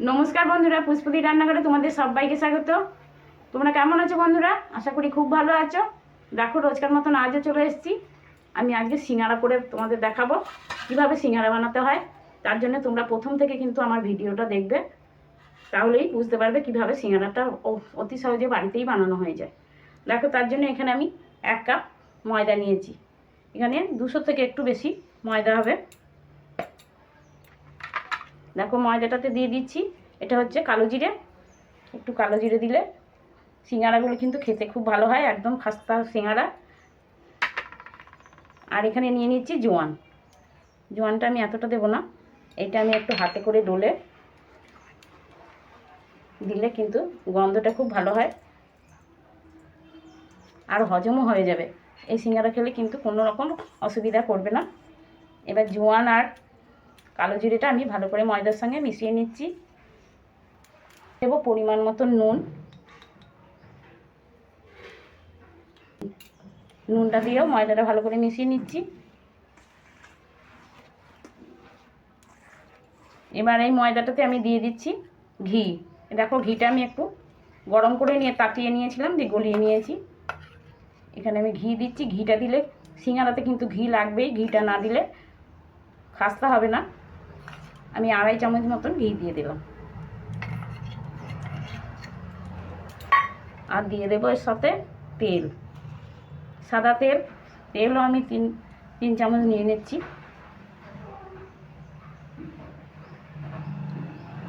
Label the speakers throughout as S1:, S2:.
S1: নমস্কার বন্ধুরা পুষ্পতি রান্নাঘরে তোমাদের সবাইকে স্বাগত। তোমরা কেমন আছো বন্ধুরা? আশা করি খুব ভালো আছো। দেখো, রোজকার মতন আজও চলে এসেছি। আমি আজকে সিঙ্গারা করে তোমাদের দেখাবো, কীভাবে সিঙ্গারা বানাতে হয়। তার জন্য তোমরা প্রথম থেকে কিন্তু আমার ভিডিওটা দেখবে। তাহলেই বুঝতে পারবে কীভাবে সিঙ্গারাটা অতি সহজে বাড়িতেই বানানো হয়ে যায়। দেখো, তার জন্য এখানে আমি এক কাপ ময়দা নিয়েছি। এখানে দুশো থেকে একটু বেশি ময়দা হবে। দেখো ময়দাটাতে দিয়ে দিচ্ছি। এটা হচ্ছে কালো জিরে। একটু কালো জিরে দিলে সিঙ্গারাগুলো কিন্তু খেতে খুব ভালো হয়, একদম খাস্তা সিঙ্গারা। আর এখানে নিয়ে নিচ্ছি জোয়ান। জোয়ানটা আমি এতটা দেবো না, এটা আমি একটু হাতে করে ডলে দিলে কিন্তু গন্ধটা খুব ভালো হয়। আর হজমও হয়ে যাবে। এই সিঙ্গারা খেলে কিন্তু কোনো রকম অসুবিধা করবে না। এবার জোয়ান আর কালো জিরেটা আমি ভালো করে ময়দার সঙ্গে মিশিয়ে নিচ্ছি। দেবো পরিমাণ মতো নুন। নুনটা দিয়েও ময়দাটা ভালো করে মিশিয়ে নিচ্ছি। এবার এই ময়দাটাতে আমি দিয়ে দিচ্ছি ঘি। দেখো ঘিটা আমি একটু গরম করে নিয়ে তাতিয়ে নিয়েছিলাম, দিয়ে গলিয়ে নিয়েছি। এখানে আমি ঘি দিচ্ছি। ঘিটা দিলে সিঙ্গারাতে কিন্তু ঘি লাগবেই, ঘিটা না দিলে খাস্তা হবে না। আমি আড়াই চামচ মতন ঘি দিয়ে দিলাম। আর দিয়ে দেবো এর সাথে তেল। সাদা তেল, তেলও আমি তিন তিন চামচ নিয়ে নিচ্ছি।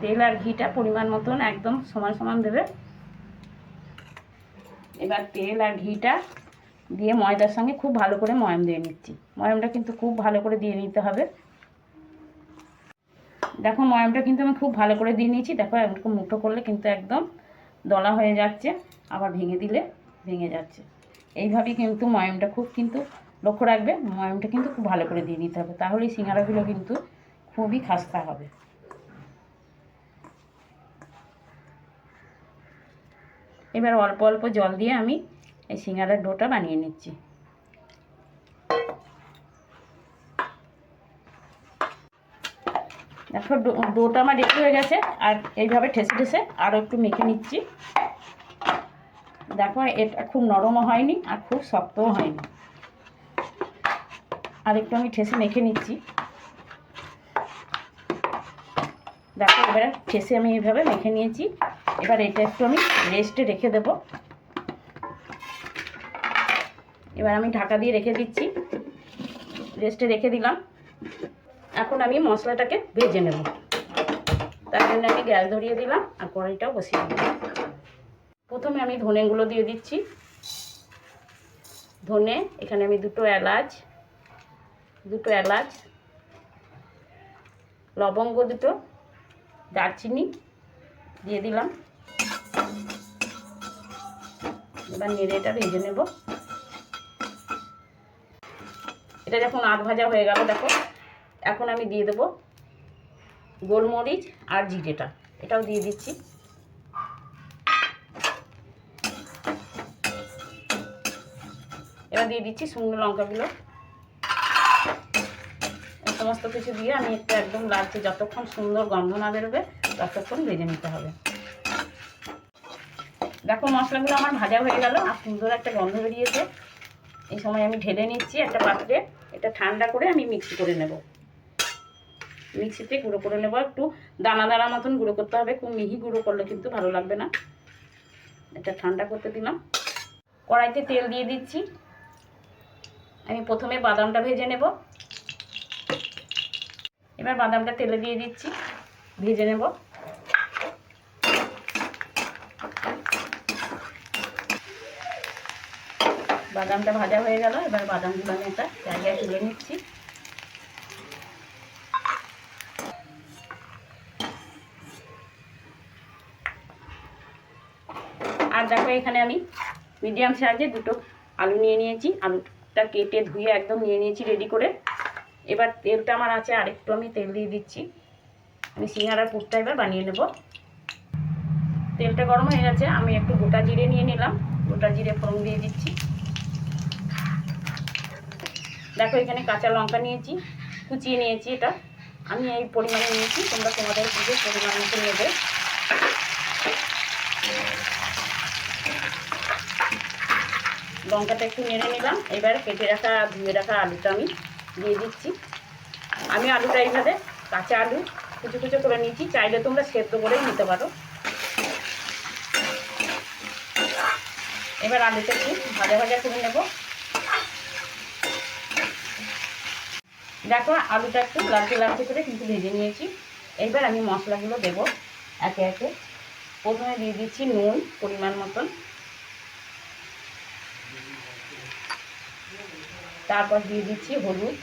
S1: তেল আর ঘিটা পরিমাণ মতন একদম সমান সমান দেবে। এবার তেল আর ঘিটা দিয়ে ময়দার সঙ্গে খুব ভালো করে ময়াম দিয়ে নিচ্ছি। ময়ামটা কিন্তু খুব ভালো করে দিয়ে নিতে হবে। দেখো ময়ামটা কিন্তু আমি খুব ভালো করে দিয়ে নিয়েছি। দেখো এরকম মুঠো করলে কিন্তু একদম দলা হয়ে যাচ্ছে, আবার ভেঙে দিলে ভেঙে যাচ্ছে। এইভাবেই কিন্তু ময়ামটা খুব কিন্তু লক্ষ্য রাখবে, ময়ামটা কিন্তু খুব ভালো করে দিয়ে নিতে হবে। তাহলে এই সিঙ্গারাগুলো কিন্তু খুবই খাস্তা হবে। এবার অল্প অল্প জল দিয়ে আমি এই সিঙ্গারার ডোটা বানিয়ে নিচ্ছি। দেখো ডোটা আমার রেডি হয়ে গেছে, আর এইভাবে ঠেসে ঠেসে আরও একটু মেখে নিচ্ছি। দেখো, এটা খুব নরমও হয়নি আর খুব শক্তও হয়নি। আর একটু আমি ঠেসে মেখে নিচ্ছি। দেখো, এবারে ঠেসে আমি এইভাবে মেখে নিয়েছি। এবার এটা একটু আমি রেস্টে রেখে দেব। এবার আমি ঢাকা দিয়ে রেখে দিচ্ছি। রেস্টে রেখে দিলাম। এখন আমি মশলাটাকে ভেজে নেব। তার জন্য আমি গ্যাস ধরিয়ে দিলাম আর কড়াইটাও বসিয়ে দিলাম। প্রথমে আমি ধনেগুলো দিয়ে দিচ্ছি। ধনে, এখানে আমি দুটো এলাচ দুটো এলাচ, লবঙ্গ দুটো, দারচিনি দিয়ে দিলাম। এবার নেড়ে এটা ভেজে নেব। এটা যখন আধ ভাজা হয়ে গেল, দেখো। এখন আমি দিয়ে দেবো গোলমরিচ আর জিরেটা। এটাও দিয়ে দিচ্ছি। এবার দিয়ে দিচ্ছি শুকনো লঙ্কাগুলো। সমস্ত কিছু দিয়ে আমি একটু একদম লালচে যতক্ষণ সুন্দর গন্ধ না বেরোবে, ততক্ষণ ভেজে নিতে হবে। দেখো মশলাগুলো আমার ভাজা হয়ে গেল, আর সুন্দর একটা গন্ধ বেরিয়েছে। এই সময় আমি ঢেলে নিচ্ছি একটা পাত্রে, এটা ঠান্ডা করে আমি মিক্সি করে নেব। মিক্সিতে গুঁড়ো করে নেব। একটু দানা দানা মতন গুঁড়ো করতে হবে, খুব মিহি গুঁড়ো করলে কিন্তু ভালো লাগবে না। এটা ঠান্ডা করতে দিলাম। কড়াইতে তেল দিয়ে দিচ্ছি। আমি প্রথমে বাদামটা ভেজে নেব। এবার বাদামটা তেলে দিয়ে দিচ্ছি। ভেজে নেব। বাদামটা ভাজা হয়ে গেল। এবার বাদামগুলো আমি একটা জায়গায় তুলে নিচ্ছি। দেখো এখানে আমি মিডিয়াম সাইজে দুটো আলু নিয়ে নিয়েছি। আলুটা কেটে ধুয়ে একদম নিয়ে নিয়েছি রেডি করে। এবার তেলটা আমার আছে, আরেকটু আমি তেল দিয়ে দিচ্ছি। আমি সিঙ্গারার পুরটা এবার বানিয়ে নেব। তেলটা গরম হয়ে গেছে, আমি একটু গোটা জিরে নিয়ে নিলাম। গোটা জিরে ফোড়ন দিয়ে দিচ্ছি। দেখো এখানে কাঁচা লঙ্কা নিয়েছি, কুচিয়ে নিয়েছি এটা। আমি এই পরিমাণে নিয়েছি, তোমরা তোমাদের বুঝে পরিমাণ মতো নেবে। লঙ্কাটা একটু নেড়ে নিলাম। এবার কেটে রাখা, ধুয়ে রাখা আলুটা আমি দিয়ে দিচ্ছি। আমি আলুটা এইভাবে কাঁচা আলু কুচো কুচো করে নিয়েছি চাইলে তোমরা সেদ্ধ করেই নিতে পারো। এবার আলুটা একটু ভাজা ভাজা করে নেব। দেখো, আলুটা একটু লালচে লালচে করে কিন্তু ভেজে নিয়েছি। এইবার আমি মশলাগুলো দেব একে একে। প্রথমে দিয়ে দিচ্ছি নুন পরিমাণ মতন। তারপর দিয়ে দিচ্ছি হলুদ।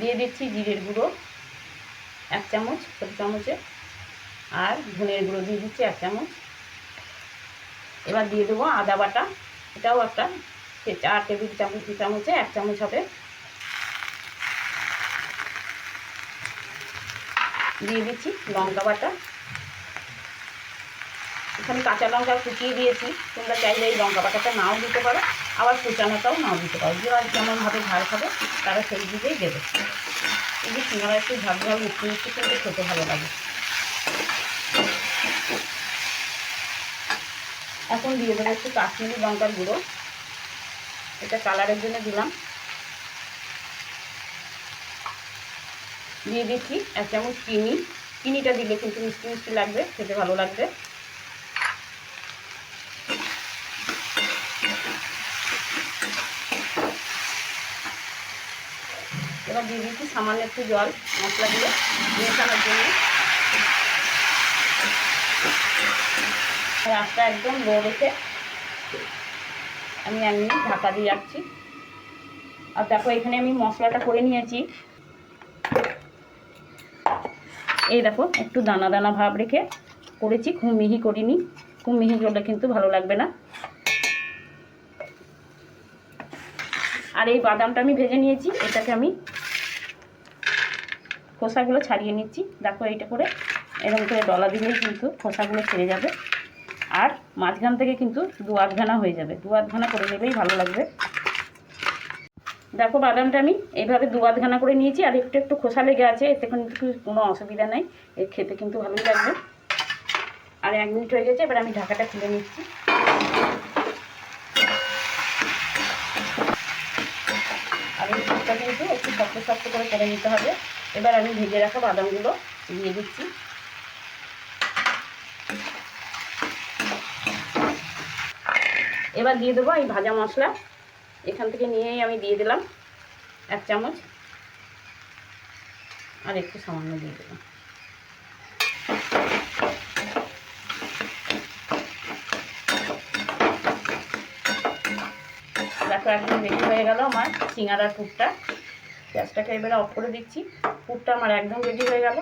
S1: দিয়ে দিচ্ছি জিরের গুঁড়ো, এক চামচ, ছোটো চামচে। আর ধনের গুঁড়ো দিয়ে দিচ্ছি এক চামচ। এবার দিয়ে দেবো আদা বাটা। এটাও একটা চার টেবিল চামচ, দু চামচে, এক চামচ হবে দিয়ে দিচ্ছি লঙ্কা বাটা। এখানে কাঁচা লঙ্কা কুচিয়ে দিয়েছি। তোমরা চাইলে এই লঙ্কা বাটাটা নাও দিতে পারো, আবার কুচানোটাও নাও দিতে পারো। যে আর যেমনভাবে ঝাল খাবে, তারা সেই দিকেই দেবে। এই যে সিঙ্গারা একটু ঝাল ঝাল মিষ্টি মিষ্টি কিন্তু খেতে ভালো লাগে। এখন দিয়ে দেবো একটু কাশ্মীরি লঙ্কার গুঁড়ো। এটা কালারের জন্য দিলাম। দিয়ে দিচ্ছি এক চামচ চিনি। চিনিটা দিলে কিন্তু মিষ্টি মিষ্টি লাগবে, খেতে ভালো লাগবে। এবার দিয়ে দিচ্ছি সামান্য একটু জল মশলাগুলো মেশানোর জন্য। রাস্তা একদম লো রেখে আমি এমনি ঢাকা দিয়ে রাখছি। আর দেখো, এখানে আমি মশলাটা করে নিয়েছি। এই দেখো, একটু দানা দানা ভাব রেখে করেছি, খুব মিহি করিনি। খুব মিহি করলে কিন্তু ভালো লাগবে না। আর এই বাদামটা আমি ভেজে নিয়েছি, এটাকে আমি খোসাগুলো ছাড়িয়ে নিচ্ছি। দেখো এইটা করে এরকম করে ডলা দিলেই কিন্তু খোসাগুলো ছেড়ে যাবে। আর মাঝখান থেকে কিন্তু দু আধখানা হয়ে যাবে। দু আধখানা করে নিলেই ভালো লাগবে। দেখো বাদামটা আমি এইভাবে দু আধখানা করে নিয়েছি আর একটু একটু খোসা লেগে আছে, এতে কিন্তু কোনো অসুবিধা নেই। এর খেতে কিন্তু ভালোই লাগবে। আর এক মিনিট হয়ে গেছে, এবার আমি ঢাকাটা খুলে নিচ্ছি আর এই দুধটা কিন্তু একটু শক্ত করে করে নিতে হবে। এবার আমি ভেজে রাখা বাদামগুলো দিয়ে দিচ্ছি। এবার দিয়ে দেবো এই ভাজা মশলা। এখান থেকে নিয়েই আমি দিয়ে দিলাম এক চামচ। আর একটু সামান্য দিয়ে দিলাম দেখো, একদম রেডি হয়ে গেল আমার সিঙ্গারার পুরটা। গ্যাসটাকে এবারে অফ করে দিচ্ছি। পুরটা আমার একদম রেডি হয়ে গেল।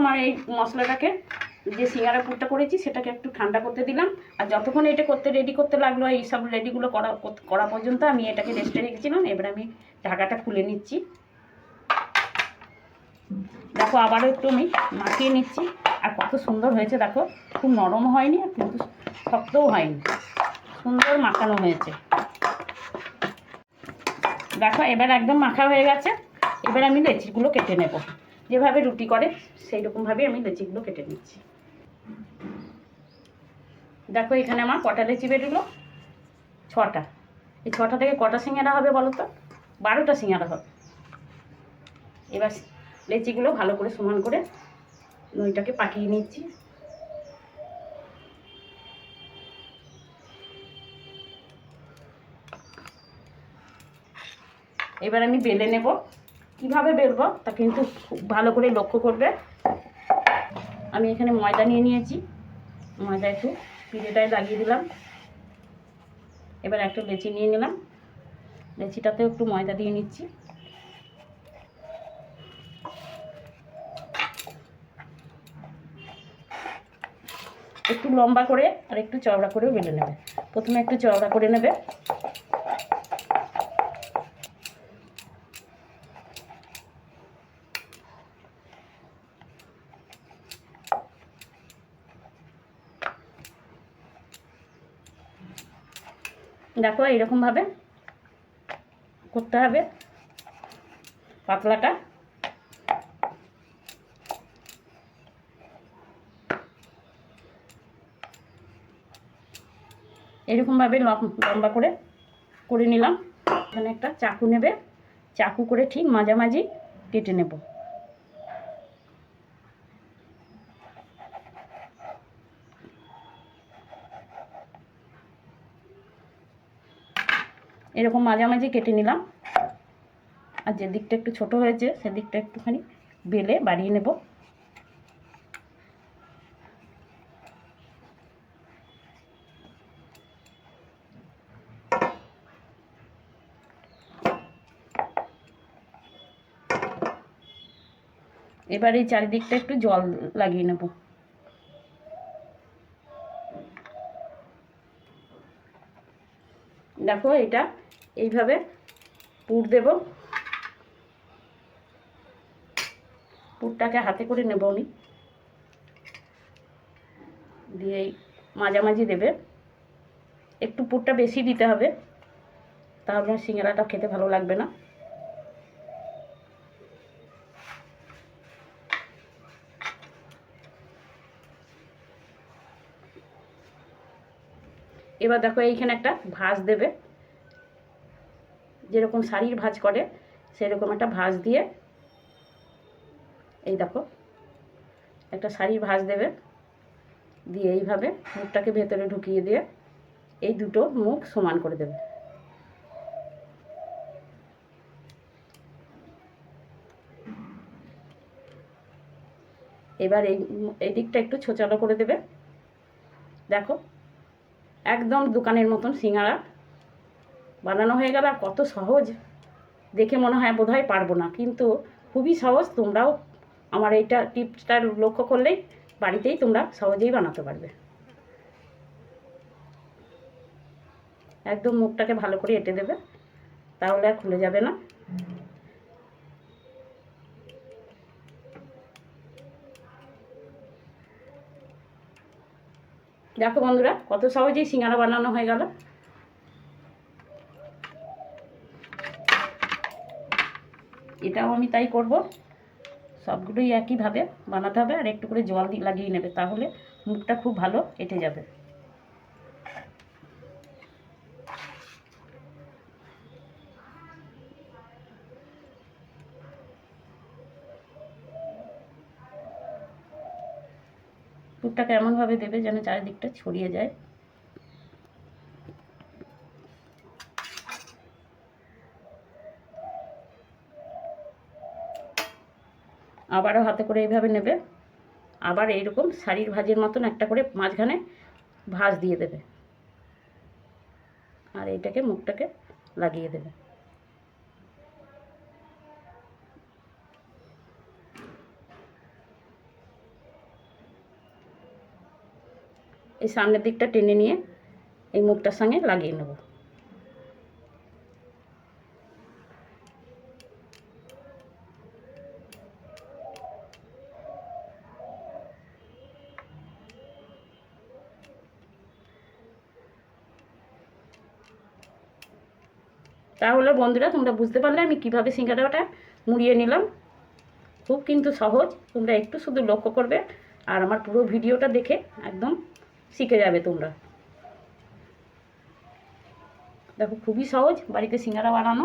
S1: আমার এই মশলাটাকে, যে সিঙ্গারা পুরটা করেছি, সেটাকে একটু ঠান্ডা করতে দিলাম। আর যতক্ষণ এটা করতে রেডি করতে লাগল, এই সব রেডিগুলো করা করা পর্যন্ত আমি এটাকে রেস্টে রেখেছিলাম। এবার আমি ঢাকাটা খুলে নিচ্ছি। দেখো আবারও একটু আমি মাখিয়ে নিচ্ছি। আর কত সুন্দর হয়েছে দেখো। খুব নরম হয়নি, আর কিন্তু শক্তও হয়নি। সুন্দর মাখানো হয়েছে। দেখো, এবার একদম মাখা হয়ে গেছে। এবার আমি লেচিগুলো কেটে নেব। যেভাবে রুটি করে সেই রকমভাবে আমি লেচিগুলো কেটে নিচ্ছি। দেখো, এখানে আমার কটা লেচি বেরোলো? ছটা। এই ছটা থেকে কটা সিঙ্গারা হবে বলো তো? বারোটা সিঙ্গারা হবে। এবার লেচিগুলো ভালো করে সমান করে নইটাকে পাকিয়ে নিচ্ছি। এবার আমি বেলে নেব। কীভাবে বেলবো তা কিন্তু খুব ভালো করে লক্ষ্য করবে। আমি এখানে ময়দা নিয়ে নিয়েছি। ময়দা একটু পিঠেটায় লাগিয়ে দিলাম। এবার একটা লেচি নিয়ে নিলাম। লেচিটাতেও একটু ময়দা দিয়ে নিচ্ছি। একটু লম্বা করে আর একটু চওড়া করেও বেলে নেবে। প্রথমে একটু চওড়া করে নেবে। দেখো, এইরকমভাবে করতে হবে পাতলাটা। এরকমভাবে লম- লম্বা করে করে নিলাম। এখানে একটা চাকু নেবে। চাকু করে ঠিক মাঝামাঝি কেটে নেব। এরকম মাঝামাঝি কেটে নিলাম। আর যে দিকটা একটু ছোট হয়েছে, সেদিকটা একটুখানি বেলে বাড়িয়ে নেব। এবার এই চারিদিকটা একটু জল লাগিয়ে নেব। দেখো এটা এইভাবে পুর দেব। পুরটাকে হাতে করে নেব আমি। দিয়ে মাঝামাঝি দেবে। একটু পুরটা বেশি দিতে হবে, তাহলে সিঙ্গারাটা খেতে ভালো লাগবে না। এবার দেখো এইখানে একটা ভাঁজ দেবে। যেরকম শাড়ির ভাঁজ করে, সেরকম একটা ভাঁজ দিয়ে এই দেখো, একটা শাড়ির ভাঁজ দেবে। দিয়ে এইভাবে মুখটাকে ভেতরে ঢুকিয়ে দিয়ে এই দুটো মুখ সমান করে দেবে। এবার এই এই দিকটা একটু ছোচালো করে দেবে। দেখো একদম দোকানের মতন সিঙ্গারা বানানো হয়ে গেল আর কত সহজ। দেখে মনে হয় বোধহয় পারব না, কিন্তু খুবই সহজ। তোমরাও আমার এইটা টিপসটা লক্ষ্য করলেই বাড়িতেই তোমরা সহজেই বানাতে পারবে। একদম মুখটাকে ভালো করে এঁটে দেবে, তাহলে আর খুলে যাবে না। দেখো বন্ধুরা, কত সহজেই সিঙ্গারা বানানো হয়ে গেল। এটাও আমি তাই করব। সবগুলোই একইভাবে বানাতে হবে, আর একটু করে জল লাগিয়ে নেবে, তাহলে মুখটা খুব ভালো এঁটে যাবে। পুরটাকে এমনভাবে দেবে যেন চারিদিকটা ছড়িয়ে যায়। আবারও হাতে করে এইভাবে নেবে। আবার এইরকম শাড়ির ভাজের মতন একটা করে মাঝখানে ভাজ দিয়ে দেবে। আর এইটাকে মুখটাকে লাগিয়ে দেবে। এই সামনের দিকটা টেনে নিয়ে এই মুখটার সঙ্গে লাগিয়ে নেব। তাহলে বন্ধুরা, তোমরা বুঝতে পারলে আমি কীভাবে সিঙ্গারাটা মুড়িয়ে নিলাম। খুব কিন্তু সহজ, তোমরা একটু শুধু লক্ষ্য করবে আর আমার পুরো ভিডিওটা দেখে একদম শিখে যাবে তোমরা। দেখো খুবই সহজ, বাড়িতে সিঙ্গারা বানানো।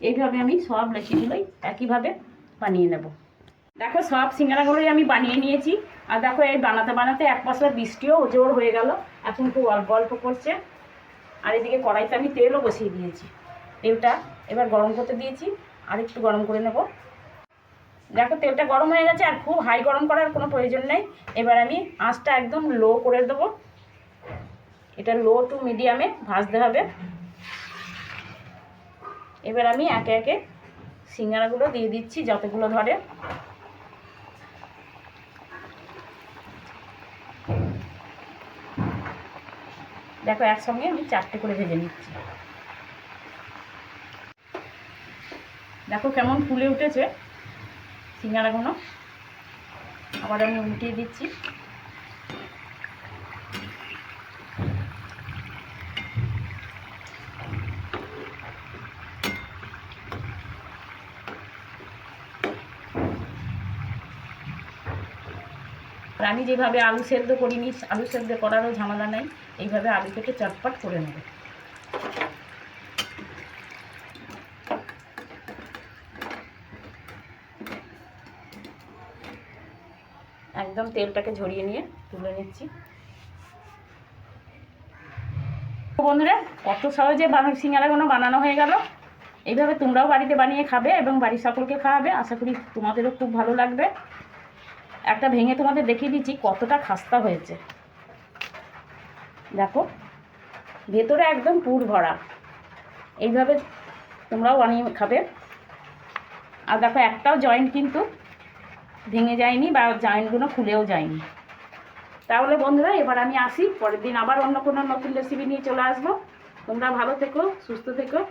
S1: এইভাবে আমি সব রেসিপিগুলোই একইভাবে বানিয়ে নেব। দেখো সব সিঙ্গারাগুলোই আমি বানিয়ে নিয়েছি। আর দেখো এই বানাতে বানাতে এক পশলা বৃষ্টিও জোর হয়ে গেল। এখন খুব অল্প অল্প করছে। আর এদিকে কড়াইতে আমি তেলও বসিয়ে দিয়েছি। তেলটা এবার গরম করতে দিয়েছি। আর একটু গরম করে নেব। দেখো তেলটা গরম হয়ে গেছে আর খুব হাই গরম করার কোনো প্রয়োজন নেই। এবার আমি আঁচটা একদম লো করে দেবো। এটা লো টু মিডিয়ামে ভাজতে হবে। এবার আমি একে একে সিঙ্গারাগুলো দিয়ে দিচ্ছি যতগুলো ধরে। দেখো একসঙ্গে আমি চারটে করে ভেজে নিচ্ছি। দেখো কেমন ফুলে উঠেছে। সিঙ্গাড়াগুলো আবার আমি উল্টিয়ে দিচ্ছি। আর আমি যেভাবে আলু সেদ্ধ করিনি, আলু সেদ্ধ করারও ঝামেলা নাই। এইভাবে আলু থেকে চটপট করে নেবে। একদম তেলটাকে ঝরিয়ে নিয়ে তুলে নিচ্ছি। বন্ধুরা, কত সহজে বানানো সিঙ্গারাগুলো বানানো হয়ে গেল? এইভাবে তোমরাও বাড়িতে বানিয়ে খাবে এবং বাড়ির সকলকে খাওয়াবে। আশা করি তোমাদেরও খুব ভালো লাগবে। একটা ভেঙে তোমাদের দেখিয়ে দিচ্ছি কতটা খাস্তা হয়েছে। দেখো, ভেতরে একদম পুর ভরা। এইভাবে তোমরাও বানিয়ে খাবে। আর দেখো, একটাও জয়েন্ট কিন্তু ভেঙে যায়নি বা জয়েন্টগুলো খুলেও যায়নি। তাহলে বন্ধুরা, এবার আমি আসি, পরের দিন আবার অন্য কোনো নতুন রেসিপি নিয়ে চলে আসব। তোমরা ভালো থেকো, সুস্থ থেকো।